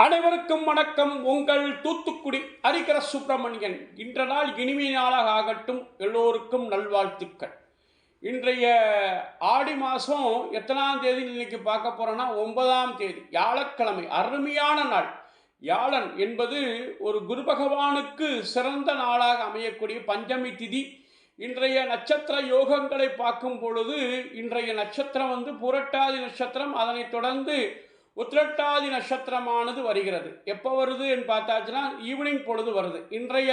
அனைவருக்கும் வணக்கம். உங்கள் தூத்துக்குடி ஹரிகர சுப்பிரமணியன். இன்ற நாள் இனிமை நாளாக ஆகட்டும். எல்லோருக்கும் நல்வாழ்த்துக்கள். இன்றைய ஆடி மாதம் எத்தனாம் தேதி இன்னைக்கு பார்க்க போகிறோன்னா ஒன்பதாம் தேதி. வியாழக்கிழமை. அருமையான நாள். வியாழன் என்பது ஒரு குரு பகவானுக்கு சிறந்த நாளாக அமையக்கூடிய பஞ்சமி திதி. இன்றைய நட்சத்திர யோகங்களை பார்க்கும் பொழுது இன்றைய நட்சத்திரம் வந்து புரட்டாதி நட்சத்திரம். அதனைத் தொடர்ந்து உத்திரட்டாதி நட்சத்திரமானது வருகிறது. எப்போ வருது என்று பார்த்தாச்சுன்னா ஈவினிங் பொழுது வருது. இன்றைய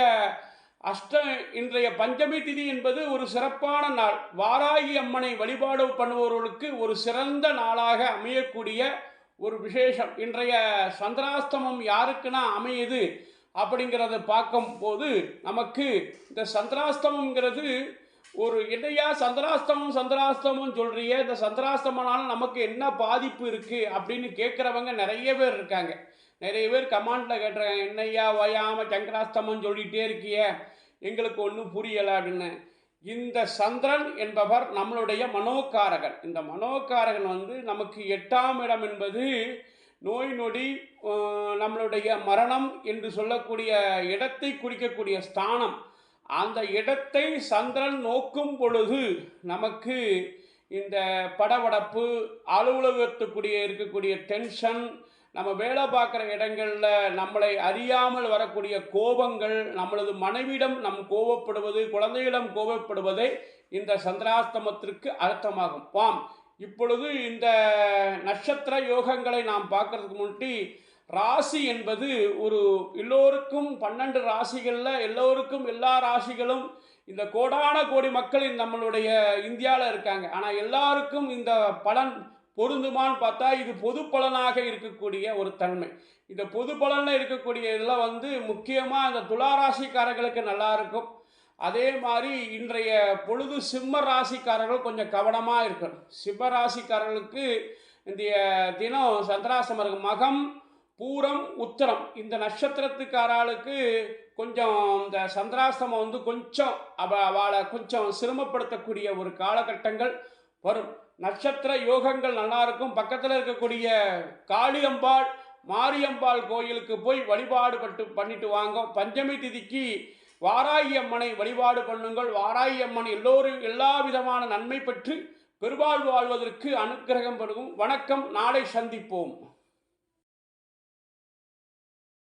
அஷ்ட இன்றைய பஞ்சமி திதி என்பது ஒரு சிறப்பான நாள். வாராகி அம்மனை வழிபாடு பண்ணுபவர்களுக்கு ஒரு சிறந்த நாளாக அமையக்கூடிய ஒரு விசேஷம். இன்றைய சந்திராஸ்தமம் யாருக்குன்னா அமையுது அப்படிங்கிறத பார்க்கும்போது நமக்கு இந்த சந்திராஸ்தமங்கிறது ஒரு என்னையா சந்திராஸ்தமம் சந்திராஸ்தமம் சொல்றிய இந்த சந்திராஸ்தமனால நமக்கு என்ன பாதிப்பு இருக்கு அப்படின்னு கேட்குறவங்க நிறைய பேர் இருக்காங்க. நிறைய பேர் கமாண்டில் கேட்டுறாங்க என்னையா ஓயாம சங்கராஸ்தமம் சொல்லிகிட்டே இருக்கியே எங்களுக்கு ஒன்றும் புரியலை அப்படின்னு. இந்த சந்திரன் என்பவர் நம்மளுடைய மனோகாரகன். இந்த மனோகாரகன் வந்து நமக்கு எட்டாம் இடம் என்பது நோய் நொடி நம்மளுடைய மரணம் என்று சொல்லக்கூடிய இடத்தை குறிக்கக்கூடிய ஸ்தானம். அந்த இடத்தை சந்திரன் நோக்கும் பொழுது நமக்கு இந்த படபடப்பு அலுவலகத்துக்குரிய இருக்கக்கூடிய டென்ஷன் நம்ம வேலை பார்க்குற இடங்களில் நம்மளை அறியாமல் வரக்கூடிய கோபங்கள் நம்மளது மனைவியிடம் நம் கோபப்படுவது குழந்தையிடம் கோபப்படுவதே இந்த சந்திராஸ்தமத்திற்கு அர்த்தமாகும். பாம் இப்பொழுது இந்த நட்சத்திர யோகங்களை நாம் பார்க்கறதுக்கு முன்னாடி ராசி என்பது ஒரு எல்லோருக்கும் பன்னெண்டு ராசிகளில் எல்லோருக்கும் எல்லா ராசிகளும் இந்த கோடான கோடி மக்கள் நம்மளுடைய இந்தியாவில் இருக்காங்க. ஆனால் எல்லாருக்கும் இந்த பலன் பொருந்துமான்னு பார்த்தா இது பொது பலனாக இருக்கக்கூடிய ஒரு தன்மை. இந்த பொது பலனில் இருக்கக்கூடிய இதில் வந்து முக்கியமாக இந்த துலா ராசிக்காரர்களுக்கு நல்லா இருக்கும். அதே மாதிரி இன்றைய பொழுது சிம்ம ராசிக்காரர்கள் கொஞ்சம் கவனமாக இருக்கணும். சிம்ம ராசிக்காரர்களுக்கு இந்த தினம் சந்திராசமருக்கு மகம் பூரம் உத்தரம். இந்த நட்சத்திரத்துக்காராளுக்கு கொஞ்சம் இந்த சந்திராஸ்தமம் வந்து கொஞ்சம் அவ அவளை கொஞ்சம் சிரமப்படுத்தக்கூடிய ஒரு காலகட்டங்கள் வரும். நட்சத்திர யோகங்கள் நல்லா இருக்கும். பக்கத்தில் இருக்கக்கூடிய காளியம்பாள் மாரியம்பாள் கோயிலுக்கு போய் வழிபாடு பட்டு பண்ணிட்டு வாங்க. பஞ்சமி திதிக்கு வாராயி அம்மனை வழிபாடு பண்ணுங்கள். வாராயி அம்மன் எல்லோரும் எல்லா விதமான நன்மை பெற்று பெருவாழ்வு வாழ்வதற்கு அனுக்கிரகம் பெருகும் வணக்கம். நாளை சந்திப்போம்.